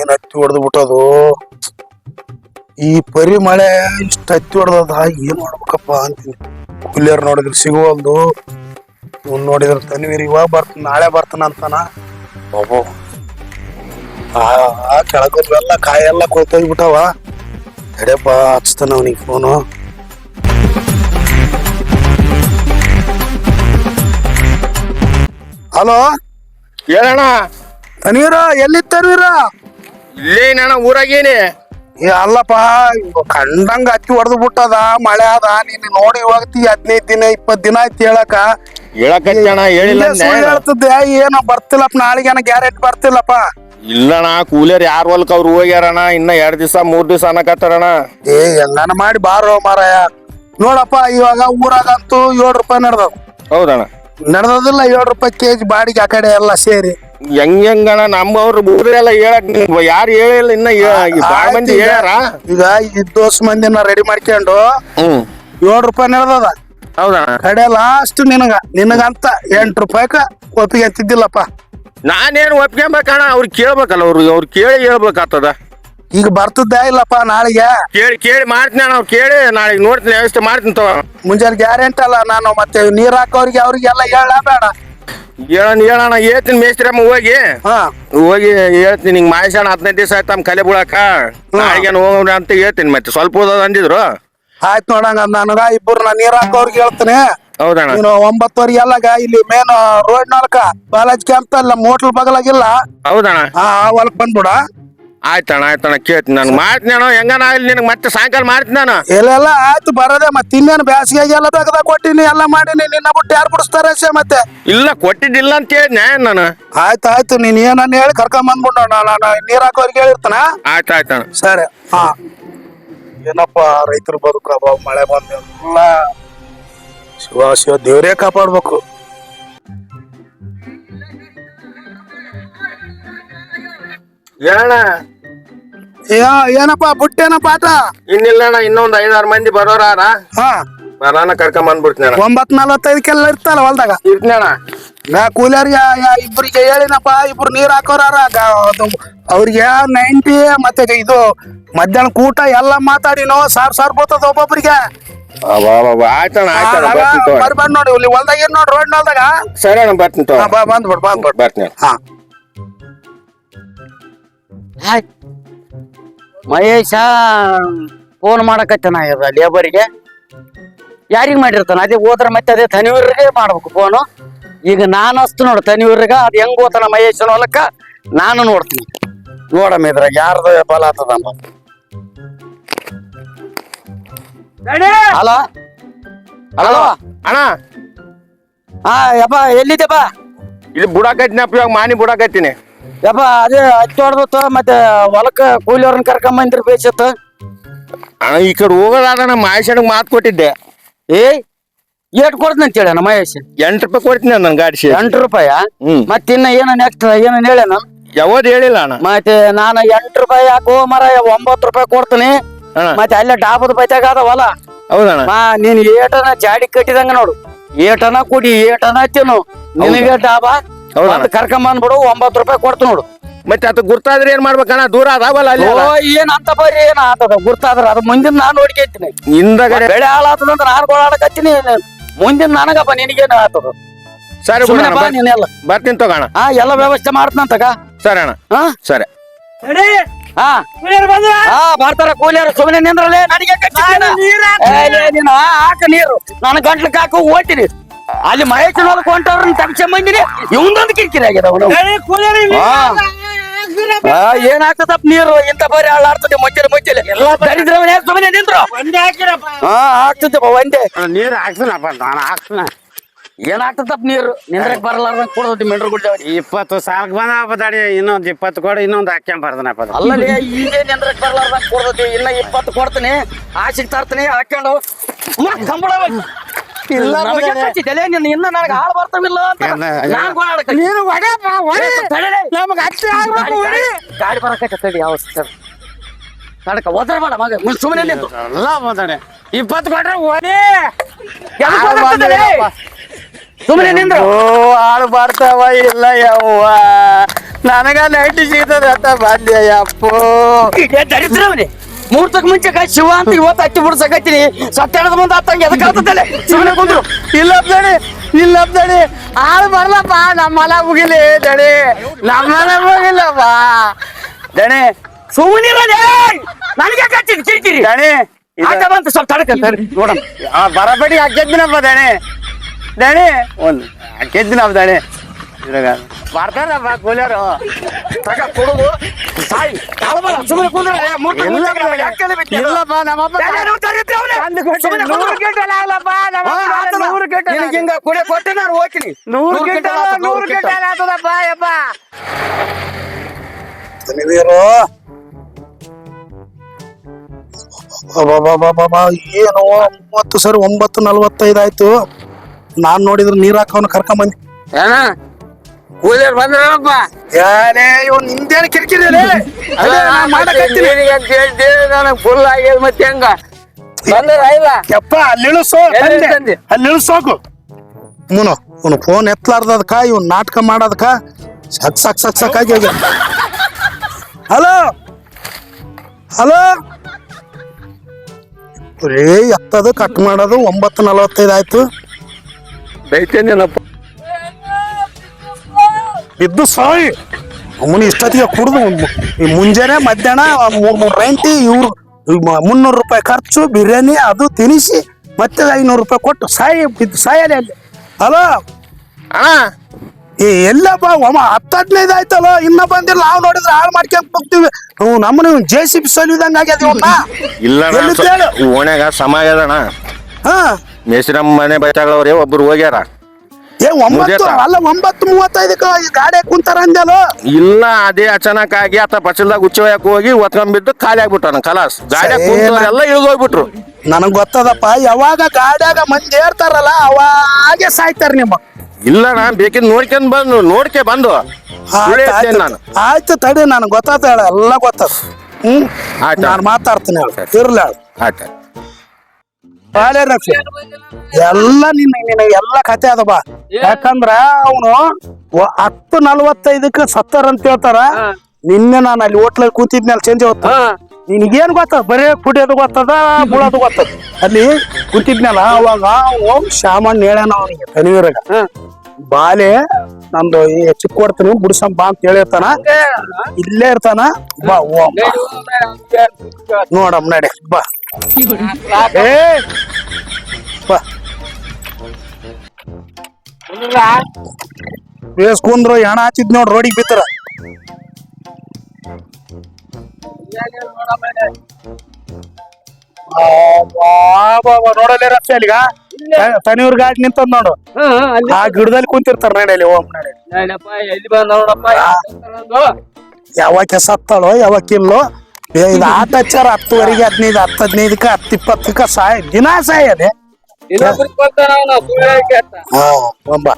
ಏನ್ ಹತ್ತಿ ಹೊಡೆದು ಬಿಟ್ಟದು? ಈ ಪರಿ ಮಳೆ ಇಷ್ಟ ಹತ್ತಿ ಹೊಡೆದ ಏನ್ ಮಾಡ್ಬೇಕಪ್ಪ ಅಂತೀನಿ. ಕೂಲಿಯರ್ ನೋಡಿದ್ರೆ ಸಿಗುವಲ್ದು. ಇವ್ನು ನೋಡಿದ್ರೆ ತನ್ವೀರ್ ಇವಾಗ ಬರ್ತ ನಾಳೆ ಬರ್ತಾನ ಅಂತಾನ. ಬಾಬೋ ಆ ಕೆಳಗಲ್ಲ ಕಾಯೆಲ್ಲ ಕೊಳ್ತೋಗ್ಬಿಟ್ಟವ ತಡೆಯಪ್ಪ ಹಚ್ತಾನ ಅವನಿಗೆ ಫೋನು ಹಲೋ ಹೇಳಣ್ಣ. ತನ್ವೀರ ಎಲ್ಲಿ ತನ್ವೀರ ಇಲ್ಲೇ ನಾನು ಊರಾಗೇನಿ. ಏ ಅಲ್ಲಪ್ಪ ಕಂಡಂಗ ಅಕ್ಕಿ ಹೊಡೆದು ಬಿಟ್ಟದ ಮಳೆ ಅದ ನೀನ್ ನೋಡಿ ಹೋಗ್ತಿ ಹದಿನೈದು ದಿನ ಇಪ್ಪತ್ ದಿನ ಆಯ್ತು ಹೇಳಕ. ಹೇಳಕತ್ತಣ್ಣ ಹೇಳಿಲ್ಲ ಏನ ಬರ್ತಿಲ್ಲಪ್ಪ ಹೇಳ್ತಿದ್ದೆ ಏನೋ ಬರ್ತಿಲ್ಲಪ್ಪ ನಾಳೆಗೇನ ಗ್ಯಾರಂಟಿ ಬರ್ತಿಲ್ಲಪ್ಪ. ಇಲ್ಲಣ್ಣ ಕೂಲಿಯರ್ ಯಾರ ಹೊಲಕ್ ಅವ್ರು ಹೋಗ್ಯಾರಣ ಇನ್ನ ಎರಡ್ ದಿವಸ ಮೂರ್ ದಿವಸ ಅನ್ನಕತ್ತಾರಣ ಏ ಹೆಂಗನ ಮಾಡಿ ಬಾರೋ ಮಾರಾಯ. ನೋಡಪ್ಪ ಇವಾಗ ಊರಾಗಂತೂ ಏಳು ರೂಪಾಯಿ ನಡೆದದ ಹೌದಣ್ಣ. ನಡೆದದಿಲ್ಲ ಏಳು ರೂಪಾಯಿ ಕೆಜಿ ಬಾಡಿಗೆ ಆ ಕಡೆ ಎಲ್ಲ ಸೇರಿ. ಹೆಂಗ್ ಹೆಂಗಣ್ಣ ನಮ್ಮವ್ರು ಎಲ್ಲ ಹೇಳಕ್ ಯಾರು ಹೇಳಿಲ್ಲ ಇನ್ನ ಈ ಬಾಳ್ ಮಂದಿ ಹೇಳ್ಯಾರ? ಈಗ. ಈ ದೋಸ್ ಮಂದಿನ ರೆಡಿ ಮಾಡ್ಕೊಂಡು ಹ್ಮ್. ಏಳು ರೂಪಾಯಿ ನಡೆದದ. ಹೌದಾ? ಕಡೆ ಲಾಸ್ಟ್ ನಿನಗ ನಿನಗಂತ ಎಂಟು ರೂಪಾಯಿಕ ಒಪ್ಪಿಗೆ ಅಂತಿದ್ದಿಲ್ಲಪ್ಪ. ನಾನೇನು ಒಪ್ಕೊಂಬೇಕಣ್ಣ ಅವ್ರು ಕೇಳ್ಬೇಕಲ್ಲ ಅವ್ರು ಅವ್ರು ಕೇಳಿ ಹೇಳ್ಬೇಕಾಗ್ತದ. ಈಗ ಬರ್ತದ ಇಲ್ಲಪ್ಪ ನಾಳೆಗೆ. ಕೇಳಿ ಕೇಳಿ ಮಾಡ್ತೀನಿ ನಾವು ಕೇಳಿ ನಾಳೆ ನೋಡ್ತೀನಿ ವ್ಯವಸ್ಥೆ ಮಾಡ್ತೀನಿ ತಗೋ. ಮುಂಜಾನೆ ಗ್ಯಾರಂಟಿ ಅಲ್ಲ ನಾನು ಮತ್ತೆ ನೀರ್ ಹಾಕೋರಿಗೆ ಅವ್ರಿಗೆಲ್ಲ ಹೇಳ ಬೇಡ ಹೇಳಣ ಹೇಳಣ ಹೇಳ್ತೀನಿ ಮೇಸ್ತ್ರಿ ಅಮ್ಮ ಹೋಗಿ. ಹಾ. ಹೋಗಿ ಹೇಳ್ತೀನಿ ನಿಂಗೆ ಮಾಯಸಣ ಹದಿನೈದು ದಿವಸ ಆಯ್ತು ನಮ್ಮ ಕಲೆ ಬಿಡಾಕ ನಾಳೆಗೇನು ಹೋಗೋಣ ಅಂತ ಹೇಳ್ತೀನಿ ಮತ್ತೆ ಸ್ವಲ್ಪ ಓದೋದು ಅಂದಿದ್ರು. ಆಯ್ತು ನೋಡಂಗ ನನಗ ಇಬ್ಬರು ನಾ ನೀರ್ ಹಾಕೋರಿಗೆ ಹೇಳ್ತೀನಿ. ಹೌದಣ್ಣ. ನೀನು ಒಂಬತ್ತುವರೆಗೆ ಎಲ್ಲಾಗ ಇಲ್ಲಿ ಮೇನ್ ರೋಡ್ ನಾಲ್ಕ ಬಾಲಾಜಿ ಕ್ಯಾಂಪ್ ಅಲ್ಲ ಹೋಟ್ಲ್ ಬಗಲಾಗಿಲ್ಲ ಹೌದಣ್ಣ. ಆ ಆ ಹೊಲಕ್ ಬಂದ್ಬಿಡ. ಆಯ್ತಣ್ಣ ಆಯ್ತಣ್ಣ ಕೇಳ್ತೀನಿ ನಾನು. ಮಾಡ್ತೀನಿ ಅಣ್ಣ ಹೆಂಗನ ಇಲ್ಲಿ ನಿನಗೆ ಮತ್ತೆ ಸಾಯಂಕಾಲ ಮಾಡ್ತೀನಿ ನಾನು. ಎಲ್ಲೆಲ್ಲ ಆಯ್ತು ಬರೋದೆ ಮತ್ತೆ ಇನ್ನೇನು ಬ್ಯಾಸಿಗೆಗೆ ಎಲ್ಲ ತೆಗೆದ ಕೊಟ್ಟಿನಿ ಎಲ್ಲ ಮಾಡೀನಿ. ನಿನ್ನ ಬಿಟ್ಟು ಯಾರು ಬಿಡಿಸ್ತಾರೆ ಸೇ ಮತ್ತೆ? ಇಲ್ಲ ಕೊಟ್ಟಿದ್ದಿಲ್ಲ ಅಂತ ಹೇಳಿದ್ನೆ ನಾನು. ಆಯ್ತು ಆಯ್ತು ನೀನ್ ಏನನ್ನ ಹೇಳಿ ಕರ್ಕೊಂಡ್ ಬಂದ್ಬಿಡು ನಾನು ನೀರ್ ಹಾಕೋರಿಗೆ ಹೇಳಿರ್ತಾನ? ಆಯ್ತು ಆಯ್ತಣ್ಣ ಸರಿ ಹಾ. ಏನಪ್ಪ ರೈತರು ಬದುಕ ಮಳೆ ಬಂದ ಎಲ್ಲ ಶಿವ ಶಿವ ದೇವ್ರೇ ಕಾಪಾಡ್ಬೇಕು. ಹೇಳಣ್ಣ ಏನಪ್ಪ ಬುಟ್ಟೇನಪ್ಪ ಆಟ ಇನ್ನಿಲ್ಲ ಅಣ್ಣ ಇನ್ನೊಂದು ಐದಾರು ಮಂದಿ ಬರೋರ ಹಾ. ಬರಾನ ಕರ್ಕೊಂಡ್ ಬಂದ್ಬಿಡ್ತೀನಿ ಒಂಬತ್ ನಲ್ವತ್ತೈದಕ್ಕೆಲ್ಲ ಇರ್ತಲ್ಲ ಹೊಲ್ದಾಗ? ಇರ್ತೀನಿ ಅಣ್ಣ. ನಾ ಕೂಲರ್ಗೆ ಇಬ್ಬರಿಗೆ ಹೇಳಿನಪ್ಪ ಇಬ್ರು ನೀರ್ ಹಾಕೋರ ಅವ್ರಿಗೆ ನೈಂಟಿ ಮತ್ತೆ ಇದು ಮಧ್ಯಾಹ್ನ ಕೂಟ ಎಲ್ಲ ಮಾತಾಡಿನೋ ನಾವು ಸಾರ್ ಸಾರ್ ಬರ್ತದ ಒಬ್ಬೊಬ್ರಿಗೆ. ಆಯ್ತಣ್ಣ ಬರ್ಬಾರ್ದು ನೋಡಿ ಇಲ್ಲಿ ಹೊಲ್ದಾಗ ಏನ್ ನೋಡಿ ರೋಡ್ ಹೊಲ್ದಾಗ ಸರಿ ಅಣ್ಣ ಬರ್ತೀನಿ ಬಂದ್ಬಿಡ್ ಬಂದ್ಬಿಡ್. ಬರ್ತೀನಿ ಹಾ. ಆಯ್ತ್ ಮಹೇಶ ಫೋನ್ ಮಾಡಕತ್ತಾನ ಇದ ಲೇಬರಿಗೆ ಯಾರಿಗ್ ಮಾಡಿರ್ತಾನ? ಅದೇ ಹೋದ್ರ ಮತ್ತೆ ಅದೇ ತನಿವರಿಗೆ ಮಾಡ್ಬೇಕು ಫೋನು ಈಗ ನಾನು ಅಷ್ಟು ನೋಡು ತನಿವರ್ಗ ಅದು ಹೆಂಗ್ ಹೋತಾನ ಮಹೇಶನ ಹೊಲಕ್ಕ? ನಾನು ನೋಡ್ತೀನಿ. ನೋಡಮ್ಮ ಇದ್ರಾಗ ಯಾರ್ದು ಬಲ ಆತದ ಅಂತ. ಹಲೋ ಹಲೋ ಅಣ್ಣ. ಹಾ ಯಪ್ಪ ಎಲ್ಲಿದ್ದಪ್ಪ ಇಲ್ಲಿ ಬುಡಕತ್ತಿನಪ್ಪ ಇವಾಗ ಮಾನಿ ಬುಡಾಕತ್ತೀನಿ ಯಪ್ಪ ಅದೇ ಹೊಡ್ದತ್ತ ಮತ್ತೆ ಹೊಲಕ್ಕ ಕೂಲಿಯವ್ರನ್ನ ಕರ್ಕೊಂಡ್ ಬಂದಿರ್ ಬೇಸತ್ತ ಅಣ್ಣ ಈ ಕಡೆ ಹೋಗೋದಾದ ಮಹೇಶನಿಗೆ ಮಾತು ಕೊಟ್ಟಿದ್ದೆ. ಏ ಏಟ್ ಕೊಡ್ತೀನಿ ಅಂತ ಹೇಳ ಮಹೇಶ್. ಎಂಟು ರೂಪಾಯಿ ಕೊಡ್ತೀನಿ ನನ್ನ ಗಾಡಿ ಸೇರಿ ಎಂಟು ರೂಪಾಯ ಹ್ಮ್. ಮತ್ತಿನ್ನ ಏನ ನೆಕ್ಸ್ಟ್ ಏನನ್ ಹೇಳ್ಯಾನ ಯಾವ್ದು ಹೇಳಿಲ್ಲ ಅಣ್ಣ. ಮತ್ತೆ ನಾನು ಎಂಟು ರೂಪಾಯಿ ಹಾಕೋ ಮರ ಒಂಬತ್ತು ರೂಪಾಯಿ ಕೊಡ್ತೀನಿ. ಅಣ್ಣ. ಮತ್ತೆ ಅಲ್ಲೇ ಡಾಬದ ಬೈತಾಗ ಹೊಲ ಹೌದಣ್ಣ. ಮಾ ನೀನ್ ಏಟನ ಜಾಡಿ ಕಟ್ಟಿದಂಗ ನೋಡು. ಏಟನ ಕೊಡಿ ಏಟನ ತಿನ್ನು. ನಿನಗೆ ಡಾಬ? ಹೌದಣ್ಣ. ಒಂದ್ ಕರ್ಕೊಂಡ್ ಬಂದ್ಬಿಡು ಒಂಬತ್ತು ರೂಪಾಯಿ ಕೊಡ್ತು ನೋಡು. ಮತ್ತೆ ಅದು ಗುರ್ತಾದ್ರೆ ಏನ್ ಮಾಡ್ಬೇಕಣ್ಣ? ದೂರ ಅದಾವಲ್ಲ ಅಲ್ಲಿ ಓ ಏನ್ ಅಂತ ಬರ್ರಿ ಏನ್ ಆತದ ಗುರ್ತಾದ್ರ ಅದು ಮುಂದಿನ ನಾನು ನೋಡ್ಕೊಂತೀನಿ. ಹಿಂದಗಡೆ ಬೆಳೆ ಹಾಳಾತದಂತ ನಾನು ಗೋಳಾಡಕತ್ತೀನಿ. ಮುಂದಿನ ನನಗಪ್ಪ ನಿನಗೇನು ಆತದ? ಸರಿ ಸುಮ್ಮನೆ ಬಾ ಬರ್ತೀನಿ. ನೀನೆಲ್ಲ. ಬರ್ತೀನಿ ತಗೋಣ. ಹಾ ಎಲ್ಲ ವ್ಯವಸ್ಥೆ ಮಾಡ್ತಂತಗ ಸರಿ ಅಣ್ಣ. ಹಾ ಸರಿ. ಹಾ ಹಾ ಬರ್ತಾರ ಕೂಲಿಯರು ಸುಮ್ಮನೆ ನಿಂದ್ರಲೇ ನನಗೆ? ಏ, ನೀನು ಹಾಕ ನೀರು. ನಾನು ಗಂಟ್ಲಕ್ಕೆ ಹಾಕು ಓದ್ತೀನಿ ಅಲ್ಲಿ ಮಹೇಶ್ ಹೊಲಕ್ ಹೊಂಟವ್ರನ್ನ ಬಂದಿನಿ. ಇವಂದೊಂದು ಕಿರಿಕಿರಿ ಆಗ್ಯದ ಅವನು. ಏನ್ ಹಾಕದಪ್ಪ ನೀರು? ಇಂತ ಬರೀ ಹಾಳಾಡ್ತದೆ ಮಚ್ಚಲಿ ಮುಂಚೆ ದರಿದ್ರವನೇ ಸುಮ್ಮನೆ ನಿಂದ್ರು. ಹಾ ಹಾಕ್ತದಪ್ಪ ಒಂದೇ. ನೀರು ಹಾಕ್ಸನಪ್ಪ ನಾನು ಹಾಕ್ಸನ. ಏನ್ ಆಗ್ತದಪ್ಪ ನೀರು? ನಿಂದ್ರಕ್ ಬರಲಾರ್ದಂಗ್ ಕೊಡೋದು ಮೆಂಡ್ರು ಗುಡ್ಡಾವಡಿ ಇಪ್ಪತ್ತು ಸಾಲಕ್ಕೆ ಬಂದಪ್ಪ ತಡಿ ಇನ್ನೊಂದು ಇಪ್ಪತ್ತು ಕೊಡು ಇನ್ನೊಂದು ಹಾಕ್ಕೊಂಬರ್ದನಪ್ಪ ಅಲ್ಲಲ್ಲಿ ಈಗ ನಿಂದ್ರಕ್ ಬರ್ಲಾರ್ದಂಗ್ ಕೊಡ್ತೈತಿ ಇನ್ನ ಇಪ್ಪತ್ತು ಕೊಡ್ತೀನಿ. ಆಶಿಕ್ ತರ್ತೀನಿ ಹಾಕೊಂಡು ಕಂಬಳ ಇಲ್ಲ ನಮಗೆ. ಕಚ್ಚಿದ್ದಲೇ ನಿನ್ನ ಇನ್ನ ನನಗೆ ಹಾಳು ಬರ್ತಾವಿಲ್ಲ ಅಂತ. ಇಲ್ಲ, ನಾನ್ ಒಡೆ ಏ, ನಮಗೆ ಆಗ್ಬೇಕು ಹೊಡಿ ಗಾಡಿ- ಬರಕತ್ತ ತಡಿ ಯಾವ ತಡಕ ಒದರ್ಬೇಡ ಮಗ ಸುಮ್ಮನೆ ನಿಂತು. ಎಲ್ಲ ಮಾತಾಡೆ. ಇಪ್ಪತ್ತು ಕೊಟ್ರೆ ಒಡೆ? ಸುಮ್ಮನೆ ನಿಂದ್ರು. ಓ ಹಾಳು ಬರ್ತಾವ ಇಲ್ಲ ಯವ್ವ. ನನಗೆ ನೈಟ್ ಸಿಗ್ತದೆ ಅಂತ ಬಂದೆ ಅಪ್ಪೋ ಇದೇ ದರಿದ್ರವನೇ ಮುಹೂರ್ತಕ್ಕೆ ಮುಂಚೆ ಕೈ ಶಿವ ಅಂತ ಇವತ್ತು ಹಚ್ಚಿ ಬಿಡ್ಸಕತ್ತೀನಿ. ಸತ್ಯಾಡದ ಮುಂದೆ ಆತಂಗೆ ಎದಕ್ಕೆ ಆಗ್ತದಲ್ಲ ಸುಮ್ಮನೆ ಕುಂದ್ರು. ಇಲ್ಲ ದಣಿ ಇಲ್ಲ ದಣಿ ಆಳು ಬರ್ಲಪ್ಪ ನಮ್ಮ ಮಲ ಮುಗಿಲಿ ದಣಿ. ನಮ್ಮ ಮಲ ಮುಗಿಲ್ಲಪ್ಪ ದಣಿ. ಸುಮ್ಮನೆ ನನಗೆ ಕಚ್ಚಿದ್ ಕಿರಿಕಿರಿ. ದಣಿ ಆಟ ಬಂತು ಸ್ವಲ್ಪ ತಡಕಂತಾರೆ ನೋಡಮ್ ಬರಬೇಡಿ ಹಾಕಿದ್ನಪ್ಪ ದಣಿ. ದಣಿ ಒಂದು ಹಾಕಿದ್ನಪ್ಪ ದಣಿ. ಇದ್ರಾಗ ಬರ್ತಾರಪ್ಪ ಕೂಲಿಯರು ತಗ ಕೊಡುದು. ಸಾಯಿ ಸುಮ್ಮನೆ ಕುಂದ್ರೆ ಇಲ್ಲಪ್ಪ, ನಮ್ಮಪ್ಪ ನೂರು ಆಗ್ಲಪ್ಪ ನೂರು ಗಂಟೆ ನಿನಗೆ ಹಿಂಗ ಕುಡಿ ಕೊಟ್ಟೆ ನಾನು ಹೋಗ್ತೀನಿ. ನೂರು ನೂರು ಗಂಟೆ ಗಂಟೆ ಆತು, ನೂರು ನೂರು ಗಂಟೆ ಗಂಟೆ. ಆಗ್ತದಪ್ಪ ಯಪ್ಪ ತನಿವೀರು. ಏನು ಮೂವತ್ತು ಸರಿ ಒಂಬತ್ತು ನಲ್ವತ್ತೈದು ಆಯ್ತು. ನಾನ್ ನೋಡಿದ್ರೆ ನೀರ್ ಹಾಕವನ್ನ ಕರ್ಕೊಂಬಂದಿ ಏನ? ಕೂಲಿಯರ್ ಬಂದ್ರಪ್ಪ ಯಾರೇ ಇವ್ ನಿಂದೇನು ಕಿರಿಕಿರಿ ನನಗೆ ಫುಲ್ ಆಗ್ಯದ ಮತ್ತೆ ಹೆಂಗ? ಬಂದ್ರ ಇಲ್ಲ? ಯಪ್ಪ ಅಲ್ಲಿ ತಂದೆ. ಮುನು ಫೋನ್ ಎತ್ತಲಾರ್ದದಕ್ಕ ಇವ್ನು ನಾಟಕ ಮಾಡೋದಕ್ಕ ಸಕ್ ಸಕ್ ಸಕ್ ಸಕ್ ಆಗಿ ಹೋಗ್ಯ ಹಲೋ? ಹಲೋ? ಬರೀ ಎತ್ತದು ಕಟ್ ಮಾಡೋದು ಒಂಬತ್ತು ನಲವತ್ತೈದು ಆಯ್ತು. ಬೈತೇನೇನಪ್ಪ ಇದ್ದು ಸಾಯಿ. ಅವನು ಇಷ್ಟೊತ್ತಿಗೆ ಕುಡಿದು ಈ ಮುಂಜಾನೆ ಮಧ್ಯಾಹ್ನ ಮೂರ್ ಮೂರ್ ರೆಂಟಿ ಇವ್ರು ಮುನ್ನೂರು ರೂಪಾಯಿ ಖರ್ಚು ಬಿರಿಯಾನಿ ಅದು ತಿನಿಸಿ ಮತ್ತೆ ಐನೂರು ರೂಪಾಯಿ ಕೊಟ್ಟು ಸಾಯಿ ಬಿದ್ದು ಸಾಯಲಿ ಅಲ್ಲಿ. ಹಲೋ ಎಲ್ಲ ಒಮ್ಮ ಹತ್ತು ಹದಿನೈದು ಆಯ್ತಲ್ಲ? ಇನ್ನ ಬಂದಿಲ್ಲ. ನಾವು ನೋಡಿದ್ರೆ ಹಾಳು ಮಾಡ್ಕೊಂಡ್ ಹೋಗ್ತೀವಿ ನಾವು ನಮ್ಮನೆ ಜೆ ಸಿ ಬಿ ಸಲಿದಂಗ ಆಗ್ಯದ ಇಲ್ಲ? ಓಣ್ಯಾಗ ಸಮ ಆಗ್ಯದಣ್ಣ ಹಾ. ಮೇಸ್ರಮ್ಮ ಮನೆ ಬೈತಾಗಳವ್ರೆ ಒಬ್ರು ಹೋಗ್ಯಾರ. ಏ ಒಂಬತ್ತು? ಅಲ್ಲ ಒಂಬತ್ತು ಮೂವತ್ತೈದಕ್ಕ ಈ ಗಾಡಿ ಕುಂತಾರ ಇಲ್ಲ ಅದೇ ಅಚಾನಕ್ ಆಗಿ ಆತ ಬಚ್ಚಲ್ದಾಗ ಉಚ್ಚೋಯಕ್ ಹೋಗಿ ಒತ್ಕೊಂಡ್ಬಿದ್ದು ಖಾಲಿ ಆಗ್ಬಿಟ್ಟಾನ ಕಲಾಸ್ ಗಾಡಿ ಎಲ್ಲ ಇಳಿದೋಗ್ಬಿಟ್ರು ಇಳಿದು ಹೋಗ್ಬಿಟ್ರು ನನಗ್ ಗೊತ್ತದಪ್ಪ ಯಾವಾಗ ಗಾಡ್ಯಾಗ ಮಂದಿ ಏರ್ತಾರಲ್ಲ ಅವಾಗೆ ಸಾಯ್ತಾರ ನಿಮ್ಮ. ಇಲ್ಲ ನಾನ್ ಬೇಕಿದ್ ನೋಡ್ಕೊಂಡ್ ಬಂದು ನೋಡ್ಕೆ ಬಂದು. ನಾನು. ಆಯ್ತು ತಡಿ ನನಗೆ ಗೊತ್ತಾತ ಹೇಳ ಎಲ್ಲ ಗೊತ್ತದ ಹ್ಮ್? ಆಯ್ತು. ನಾನು ಮಾತಾಡ್ತೀನಿ ಇರ್ಲಿ ಆಯ್ತು. ಬಾಳೆ ರಕ್ಷೆ ಎಲ್ಲ ನಿನ್ನ ನಿನ್ನ ಎಲ್ಲ ಕತೆ ಅದ ಬಾ. ಯಾಕಂದ್ರ ಅವನು ಹತ್ತು ನಲ್ವತ್ತೈದಕ್ಕೆ ಸತ್ತಾರ ಅಂತ ಹೇಳ್ತಾರ. ನಿನ್ನೆ ನಾನು ಅಲ್ಲಿ ಹೋಟ್ಲಲ್ಲಿ ಕೂತಿದ್ನಲ್ಲ ಚೇಂಜ್ ಹೊತ್ತು ನಿನಗೇನ್ ಗೊತ್ತ? ಬರೇ ಕುಡಿಯೋದು ಗೊತ್ತದ ಮುಳೋದು ಗೊತ್ತದ. ಅಲ್ಲಿ ಕೂತಿದ್ನಲ್ಲ ಅವಾಗ ಅವನು ಶಾಮಣ್ಣ ಹೇಳ್ಯಾನ ಅವನಿಗೆ ತನಿವೀರಾಗ ಬಾಲೆ ನಂದು ಚಿಕ್ಕ ಕೊಡ್ತೀನಿ ಬಿಡ್ಸಂ ಬಾ ಅಂತ ಹೇಳಿರ್ತಾನ ಇಲ್ಲೇ ಇರ್ತಾನ. ಬಾ, ಓ ನೋಡಮ್ಮ ನೋಡಮ್ ನಡೆ, ಬಾ. ಏ, ಬಾ. ಬೇಸ್ಕೊಂಡ್ರು ಹೆಣ ಹಚ್ಚಿದ್ ನೋಡ್, ರೋಡಿಗೆ ಬಿತ್ತರ. ನೋಡಲ್ಲೇ ರಸ್ತೆ ಅಲ್ಲಿಗ? ತನಿವ್ರ ಗಾಡಿ ನಿಂತದ್ ನೋಡು. ಆ ಗಿಡದಲ್ಲಿ ಕುಂತಿರ್ತಾರ ನಡಲಿ ಓಮ್ ನಡೆ. ಎಲ್ಲಿ ಬಂದ ನೋಡಪ್ಪ ಯಾವಾಗ ಸತ್ತಾಳೋ ಯಾವಾಗ ಇಲ್ಲೋ ಏ, ಇದು ಆಟ ಹಚ್ಚಾರ ಹತ್ತುವರೆಗೆ ಹದಿನೈದು ಹತ್ತು ಹದಿನೈದಕ್ಕ ಹತ್ತು ಇಪ್ಪತ್ತಕ್ಕ ಸಾಯ ದಿನ ಸಾಯದೆ. ಹಾ. ಒಂಬ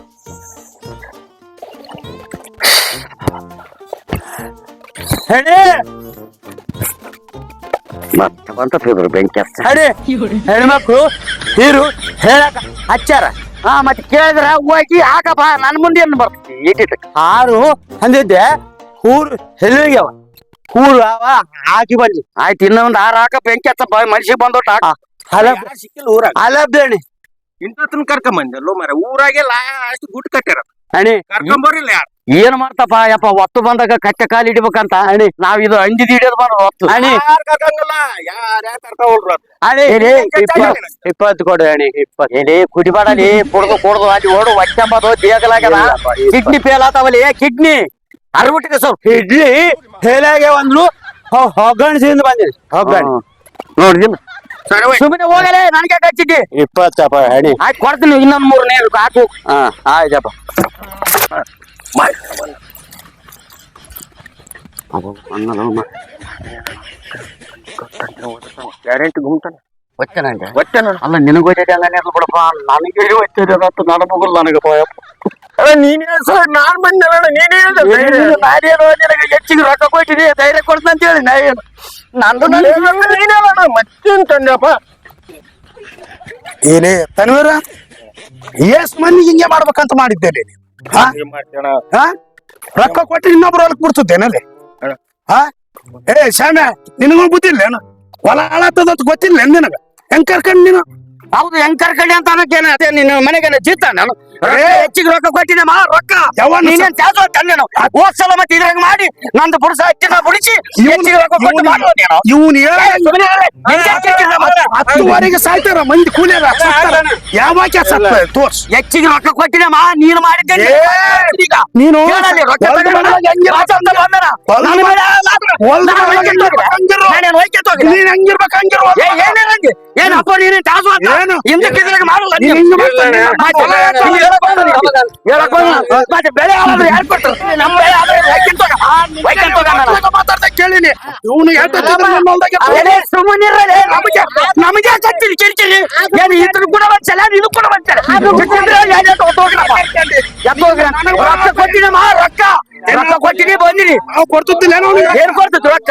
ಹೇಳಿ. ಮತ್ತೆ ಬಂತ ಬೆಂಕಿ ಹಚ್ಚ. ಹೇಳಿ. ಹೆಣ್ಮಕ್ಳು ಹೀರು ಹೇಳಕ ಹಚ್ಚಾರ? ಹಾ ಮತ್ತೆ ಕೇಳಿದ್ರ ಹೋಗಿ ಹಾಕಪ್ಪ ನನ್ ಮುಂದೆ ಏನ್ ಬರ್ತೈತಿ ಇಟ್ಟಿಟ್ಟು ಆರು ಅಂದಿದ್ದೆ ಊರು ಹೆಲ್ಲಿಗ್ಯಾವ ಕೂಳು ಅವ ಹಾಕಿ ಬಂದಿ ಆಯ್ತು ಇನ್ನೊಂದು ಆರ್ ಹಾಕ ಬೆಂಕಿ ಹಚ್ಚಪ್ಪ ಮನುಷ್ಯ ಬಂದೊಟ್ಟು ಹಾಕ. ಸಿಕ್ಕಿಲ್ಲ ಊರಾಗ? ಹಲಬ್ದೇಣಿ ಇಂತತನ ಕರ್ಕೊಂಡ್ ಬಂದಲ್ಲೋ ಮರ ಊರಾಗೆ ಲಾಸ್ಟ್ ಗುಟ್ ಕಟ್ಟಾರ ಅಣಿ ಕರ್ಕೊಂಡ್ ಬರ್ರಿಲ್ಲ ಯಾರು? ಏನ್ ಮಾಡ್ತಪ್ಪ ಯಪ್ಪ ಒತ್ತು ಬಂದಾಗ ಕಚ್ಚೆ ಕಾಲು ಹಿಡಿಬೇಕಂತ? ಅಣಿ ನಾವ್ ಇದು ಅಂಜಿದ್ ಹಿಡಿಯೋದು ಬಂದ ಒತ್ತು. ಅಣಿ. ಯಾರ್ ಕರ್ಕಂಗಿಲ್ಲ? ಯಾರ ಯಾರ ಕರ್ಕೊಂಡ್ರು ಅಣಿ ಇಪ್ಪತ್ತು ಕೊಡು ಅಣಿ ಇಪ್ಪತ್ತು. ಏನಿ ಕುಡಿಬೇಡಲಿ ಕುಡ್ದು ಕುಡ್ದು ಅಲ್ಲಿ ಓಡು ಒಚ್ಚಂಬದು ದೇಗಲಾಗದ ಕಿಡ್ನಿ ಫೇಲ್ ಆತಾವಲ್ಲಿ ಕಿಡ್ನಿ. ಅರ್ಬಿಟ್ಟಿದೆ ಸ್ವಲ್ಪ ಇಡ್ಲಿ ಹೇಲಾಗೆ ಒಂದ್ಲು ಹೊಗಣಿಸಿಂದ ಬಂದಿದೆ ಹೊಗಣಿ. ನೋಡ್ರಿ ಸರಿ ಹೋಯ್. ಸುಮ್ಮನೆ ಹೋಗಲೇ ನನಗೆ ಕಚ್ಚಿದ್ದಿ ಇಪ್ಪತ್ತಪ್ಪ ಹೆಣಿ ಆಯ್ತು ಕೊಡ್ತೀನಿ ಇನ್ನೊಂದ್ ಮೂರ್ ನೀರು ಹಾಕು. ಹಾ ಆಯ್ತಪ್ಪ. ಗ್ಯಾರಂಟಿ ಗುಮ್ತಾನ ಅಲ್ಲ ನಿನಗೆ ಹಂಗಾನೆ ಇರ್ಲಿ ಬಿಡಪ್ಪ ನನಗೆ ಹೋಯ್ತೈತೆ ಅಂತ ನಾನು ನನಗಪ್ಪ ನೀನೇ ಸರ್ ನಾನ್ ಬಂದ ನೀನೇ ನಾನೇನು ನಿನಗೆ ಹೆಚ್ಚಿಗೆ ರೊಕ್ಕ ಕೊಟ್ಟಿನಿ ಧೈರ್ಯ ಕೊಡ್ತೀನಿ ಅಂತ ಹೇಳಿ ನಾ ಏನು ನಂದು ನೀನೇ ಮತ್ತೇನ್ ತಂದಪ್ಪ ಏನೇ ತನ್ವೀರ? ಎಷ್ಟು ಮಂದಿ ಹಿಂಗೆ ಮಾಡ್ಬೇಕಂತ ಮಾಡಿದ್ದೇನೆ ಹಾ? ಮಾಡ್ತೇಣ ಹಾ? ರೊಕ್ಕ ಕೊಟ್ಟು ಇನ್ನೊಬ್ರು ಹೊಲಕ್ ಬಿಡ್ಸುತ್ತೇನಲ್ಲಿ ಹಾ? ಏ ಶಾಮ್ಯ ನಿನಗೂ ಬುದ್ಧಿ ಇಲ್ಲ ಏನು? ಹೊಲ ಹಾಳಾತದಂತ ಗೊತ್ತಿಲ್ಲ ನಿನಗ? ಹೆಂಗ್ ಕರ್ಕೊಂಡ್ ನೀನು? ಹೌದು ಹೆಂಗ್ ಕರ್ಕಂಡಿ ಅಂತ ಅನ್ನಕೇನ ಅದೇ ನಿನ್ನ ಮನೆಗೆ ಜೀತ ನಾನು? ರೊಕ್ಕ ಹೆಚ್ಚಿಗೆ ರೊಕ್ಕ ಕೊಟ್ಟಿದ್ದೆ ಮಾ ರೊಕ್ಕ. ಯಾವ ನೀನೇನ್ ಹೋದ್ ಸಲ ಮತ್ತೆ ಇದ್ರಂಗ ಮಾಡಿ ನಂದು ಬುಡ್ಸ ಹಚ್ಚಿನ ಬುಡಿಸಿ ಹೆಚ್ಚಿಗೆ ರೊಕ್ಕ ಕೊಟ್ಟು ಮಾಡುವ ಇವನು ಇವನ್ ಏ, ಸುಮ್ನೆ ಇರು. ನಿಂಗೆ ಯಾಕೆ ಹೆಚ್ಚಿಗೆ ಮಾತ್ರ? ಹತ್ತುವರೆಗೆ ಸಾಯ್ತಾರ ಮಂದಿ ಕೂಲಿಯಾರ ಯಾವಾಗ ಸತ್ತ ತೋರ್ಸ್. ಹೆಚ್ಚಿಗೆ ರೊಕ್ಕ ಕೊಟ್ಟಿದೆ ಮಾ? ನೀನು ಮಾಡಿದ್ದೆ ನೀನು ನಾನು ಹೆಂಗಿರ್ಬೇಕು. ಹಂಗಿರುವ ನೀನು? ಏನು? ಹಿಂದಕ್ಕೆ ಮಾಡಲ್ಲ ಬೆಳೆ ಆದ್ರೆ ಯಾರು ಕೊಡ್ತಾರೆ? ನಮ್ಮ ಬೆಳೆ ಆದ್ರೆ. ಮಾತಾಡ್ತಾ ಕೇಳಿನಿ ಇವನು ಸುಮ್ಮನಿರಲೇ ನಮಗೆ ನಮಗೆ ಕತ್ತಿರಿ ಕಿರಿಕಿರಿ ಏನು ಇದ್ರ ಕೂಡ ಬಂಚಲ್ಲ ಇದು ಕೂಡ ಬಂತಾರೆ ರೊಕ್ಕ ಕೊಟ್ಟಿನಮ್ಮ ರೊಕ್ಕ ರೊಕ್ಕ ಕೊಟ್ಟಿನಿ ಬಂದಿನಿ ನಾವು ಕೊಡ್ತಿದ್ದಿಲ್ಲ ಏನೋ ಅವ್ನಿಗೆ? ಏನ್ ಕೊಡ್ತಿದ್ರು ರೊಕ್ಕ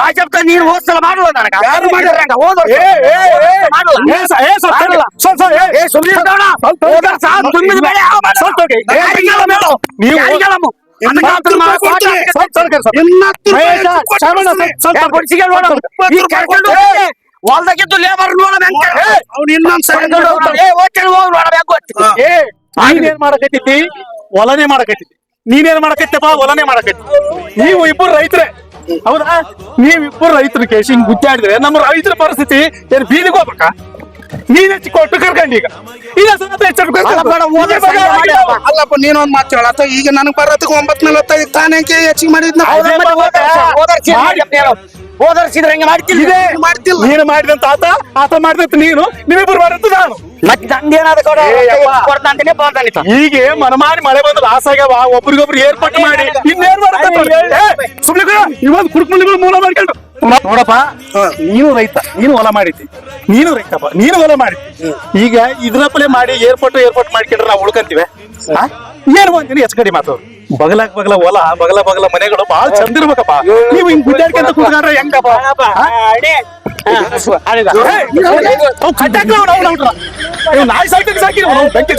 ಭಾಜಪ ನೀನು ಹೋದ್ಸಲ ಮಾಡುವ ನನಗ ಯಾರು ಮಾಡಿದ್ರಂಗ? ಹೋದ ಏ, ಏ, ಏ, ಏ, ಸ- ಏ, ಸ್ವಲ್ಪ ತಡಿ. ಸ್ವಲ್ಪ, ಸ್ವಲ್ಪ, ಏ, ಏ ಸುಮ್ಮನೆ ಇರ್ತಾವಣ ಹೋದ ಸಾಲ ತುಂಬಿದ ಬೆಳೆ ಯಾವ ಮಾಡ? ಸ್ವಲ್ಪ ಹೋಗಿ. ಏ, ಯಾರಿಗೆಲ್ಲ ಮೇಲು? ನೀವು- ಯಾರಿಗೆಲ್ಲಮ್ಮ? ನೋಡು. ಹೊಲ್ದಾಗಿದ್ದು ಲೇಬರ್ ನೋಡ ಅವ್ನು ಇನ್ನೊಂದ್ ಸರಿ ಏ ಹೋಗ್ತೇನೆ ಹೋಗಿ ನೋಡಬೇಕು ಏ ನೀನೇನ್ ಮಾಡಕತ್ತಿದ್ದಿ? ಹೊಲನೆ ಮಾಡಕತ್ತಿದ್ದಿ. ನೀನೇನ್ ಮಾಡಕತ್ತಪ್ಪ ಹೊಲನೆ ಮಾಡಕತ್ತಿ. ನೀವು ಇಬ್ಬರು ರೈತರೇ. ಹೌದಾ? ನೀವಿಬ್ಬರು ರೈತರು ಕೇಶ್ ಹಿಂಗ್ ಗುದ್ದಾಡಿದ್ರೆ ನಮ್ಮ ರೈತರ ಪರಿಸ್ಥಿತಿ ಏನ್ ಬೀದಿಗೆ ಹೋಗ್ಬೇಕ? ನೀನ್ ಕೊಟ್ಟು ಕರ್ಕೊಂಡು ಈಗ. ಈಗ. ಅಲ್ಲಪ್ಪ ನೀನೊಂದ್ ಮಾತು ಹೇಳತ್ತ ಈಗ ನನಗ್ ಬರತ್ತಕ್ಕೆ ಒಂಬತ್ ನಲವತ್ತೈದು ತಾನೇ ಹೆಚ್ಚಿಗೆ ಮಾಡಿದ್ನ? ಅದೇ ಓದರ್ಸಿದ್ರೆ ಹಂಗೆ ಮಾಡ್ತಿಲ್ಲ ಇದೇ. ಮಾಡ್ತಿಲ್ಲ. ನೀನು ಮಾಡಿದಂತ ಆತ ಆತ ಮಾಡಿದಂತ ನೀನು ನೀವಿಬ್ಬರು ಮಾಡಿದಂತ ನಾನು. ಮತ್ತೆ ನಂದೇನಾದ ಕೊಡ. ಕೊಡ್ತಾಂತೀನಿ ಬಂದಾನಿತ ಹೀಗೆ ಮನಮಾರಿ ಮಳೆ ಬಂದ್ರೆ ಆಸಾಗ್ಯಾವ ಒಬ್ರಿಗೊಬ್ರು ಏರ್ಪಾಟ್ ಮಾಡಿ ಇನ್ನೇನ್ ಮಾಡ್ತಾರೆ ಸುಮ್ನೆ ಇವತ್ತು ಕುಡ್ಕುಳಿಗಳು ಮೂಲ ಮಾಡ್ಕೊಂಡು. ನೋಡಪ್ಪ ನೀನು ರೈತ ನೀನು ಹೊಲ ಮಾಡಿದ್ದಿ. ನೀನು ರೈತಪ್ಪ ನೀನು ಹೊಲ ಮಾಡಿದ್ದಿ. ಈಗ ಇದ್ರಪ್ಪಲೆ ಮಾಡಿ ಏರ್ಪೋರ್ಟ್ ಏರ್ಪೋರ್ಟ್ ಮಾಡ್ಕೊಂಡ್ರೆ ನಾವು ಉಳ್ಕಂತೀವಿ? ಏನು ಅಂತೀನಿ ಹೆಚ್ಚು ಕಡಿಮೆ ಬಗಲ ಬಗಲ ಹೊಲ ಬಗಲ ಬಗಲ ಮನೆಗಳು ಬಹಳ ಚಂದ ಇರ್ಬೇಕಪ್ಪ. ನೀವು ಹಿಂಗ್ ಗುಡ್ಡಾಡ್ಕೊಂತ ಕೂತ್ಕೊಂಡ್ರೆ ಹೆಂಗಪ್ಪ? ನಾಯಿ ಸಾಕಿ ಬೆಂಕಿ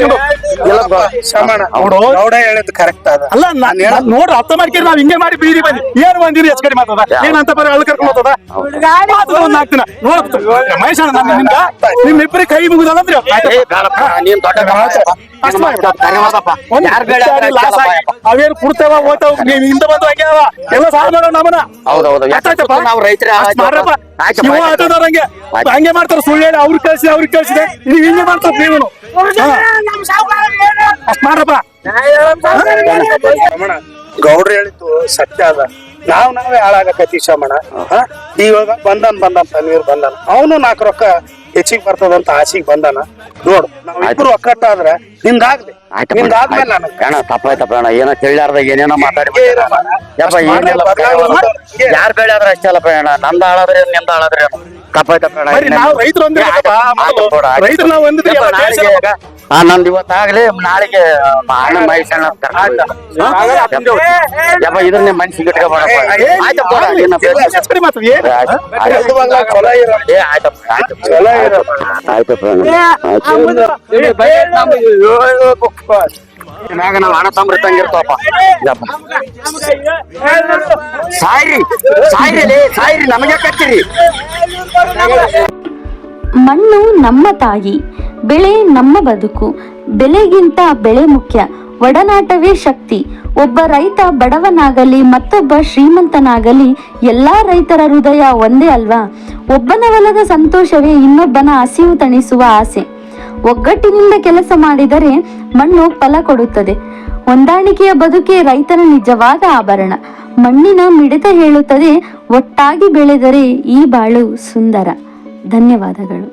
ಅಲ್ಲ ನೋಡ್ರಿ ಅರ್ಥ ಮಾಡ್ಕೊಂಡು ನಾವ್ ಹಿಂಗೆ ಮಾಡಿ ಬೀದಿ ಬಂದಿ. ಏನ್ ಬಂದಿರಿ ಹೆಚ್ಚು ಕಡಿಮೆ ಮಾತದ ಏನಂತ ಬರೀ ಅಳ್ ಕರ್ಕೊಂಡು ಹೋಗ್ತದ? ಒಂದ್ ನೋಡ್ತು ಮಹೇಶ ನಿಮ್ಗ? ನಿಮ್ ಇಬ್ಬರಿ ಕೈ ಮುಗಿದ್ರಿ ನೀನ್ ದೊಡ್ಡ ಅವೇನ್ ಕುಡ್ತೇವ ಓದ್ತಾವ ನೀವ್ ಹಿಂದೆ ಬಂದು ಆಗ್ಯಾವ ಎಲ್ಲ ಸಾಲ ಮಾಡೋ ನಮ್ಮನ ಹೌದೌದು. ಅಷ್ಟಾಯ್ತಪ್ಪ? ನಾವು ರೈತರ ಮಾಡ್ರಪ್ಪ. ಇವ ಆಟೋದವ್ರು ಹಂಗೆ ಹಂಗೆ ಮಾಡ್ತಾರ ಸುಳ್ಳು ಹೇಳಿ ಅವ್ರು ಕಳ್ಸಿ ಅವ್ರಿಗೆ ಕಳ್ಸಿದೆ. ನೀವ್ ಹಿಂಗೆ ಮಾಡ್ತಾರ ನೀವು ಅಷ್ಟ್ ಮಾಡ್ರಪ್ಪ. ಗೌಡ್ರು ಹೇಳಿದ್ದು ಸತ್ಯ ಅದ ನಾವ್ ನಾವೇ ಹಾಳಾಗಕತ್ತಿ ಶ್ರಮಣ ಹ? ಇವಾಗ ಬಂದನ್ ಬಂದಂತ ನೀರ್ ಬಂದನ್ ಅವನು ನಾಲ್ಕು ರೊಕ್ಕ ಹೆಚ್ಚಿಗೆ ಬರ್ತದಂತ ಆಸೆಗೆ ಬಂದಾನ. ನೋಡು ನಾವ್ ಇಬ್ರು ಒಕ್ಕಟ್ಟಾದ್ರೆ ನಿಂದಾಗ್ಲಿ. ನಿಂದಾದ್ಮೇಲೆ ನಾನು ಅಣ್ಣ ತಪ್ಪಾಯ್ತಪ್ಪ ಅಣ್ಣ ಏನೋ ಏನೇನೋ ಮಾತಾಡಿ ಹಿಂಗೆ ಇರಮ್ಮ. ಯಪ್ಪ ಅಷ್ಟ್ ಮಾಡ್ರೆ ಏನಿಲ್ಲ ಬದ್ಲಾಗೋದು ಹಿಂಗೆ. ಯಾರ್ ಬೆಳೆ ಆದ್ರೆ ಅಷ್ಟೇ ಅಲ್ಲಪ್ಪ ಅಣ್ಣ ನಂದ ಹಾಳಾದ್ರೆ ನಿಂದ ಹಾಳಾದ್ರೆ? ತಪ್ಪಾಯ್ತಪ್ಪ ಅಣ್ಣ ಬರೀ ನಾವು ರೈತರು ಅಂದ್ರೆ ರೈತರು ನಾವು ಅಂದಿದ್ರೆ ಎಲ್ಲ ನಾಳೆಗೆ ಆ ನಂದು ಇವತ್ತಾಗ್ಲಿ ನಾಳೆಗೆ ಅಣ್ಣ ಮಹೇಶ್ ಅಣ್ಣ ಕರ್ಕೊಂಡು ಯಪ್ಪ ಇದ್ರ ನಿಮ್ ಮನ್ಸಿಗೆ ಇಟ್ಕೊಬೇಡಪ್ಪ ಆಯ್ತಪ್ಪ ಏ ಆಯ್ತಪ್ಪ ಆಯ್ತಪ್ಪ ಮ್ಯಾಗ ನಾವ್ ಹಣ ತಂಬ್ರಿ ತಂಗಿರ್ತವಪ್ಪ ಸಾಯ್ರಿ ಸಾಯ್ರಿ ಸಾಯ್ರಿ ನಮಗೆ ಕಚ್ಚಿರಿ ಮಣ್ಣು ನಮ್ಮ ತಾಯಿ ಬೆಳೆ ನಮ್ಮ ಬದುಕು. ಬೆಲೆಗಿಂತ ಬೆಳೆ ಮುಖ್ಯ. ಒಡನಾಟವೇ ಶಕ್ತಿ. ಒಬ್ಬ ರೈತ ಬಡವನಾಗಲಿ, ಮತ್ತೊಬ್ಬ ಶ್ರೀಮಂತನಾಗಲಿ ಎಲ್ಲಾ ರೈತರ ಹೃದಯ ಒಂದೇ ಅಲ್ವಾ? ಒಬ್ಬನ ಹೊಲದ ಸಂತೋಷವೇ ಇನ್ನೊಬ್ಬನ ಹಸಿವು ತಣಿಸುವ ಆಸೆ. ಒಗ್ಗಟ್ಟಿನಿಂದ ಕೆಲಸ ಮಾಡಿದರೆ ಮಣ್ಣು ಫಲ ಕೊಡುತ್ತದೆ. ಹೊಂದಾಣಿಕೆಯ ಬದುಕೇ ರೈತನ ನಿಜವಾದ ಆಭರಣ. ಮಣ್ಣಿನ ಮಿಡಿತ ಹೇಳುತ್ತದೆ, ಒಟ್ಟಾಗಿ ಬೆಳೆದರೆ ಈ ಬಾಳು ಸುಂದರ. ಧನ್ಯವಾದಗಳು.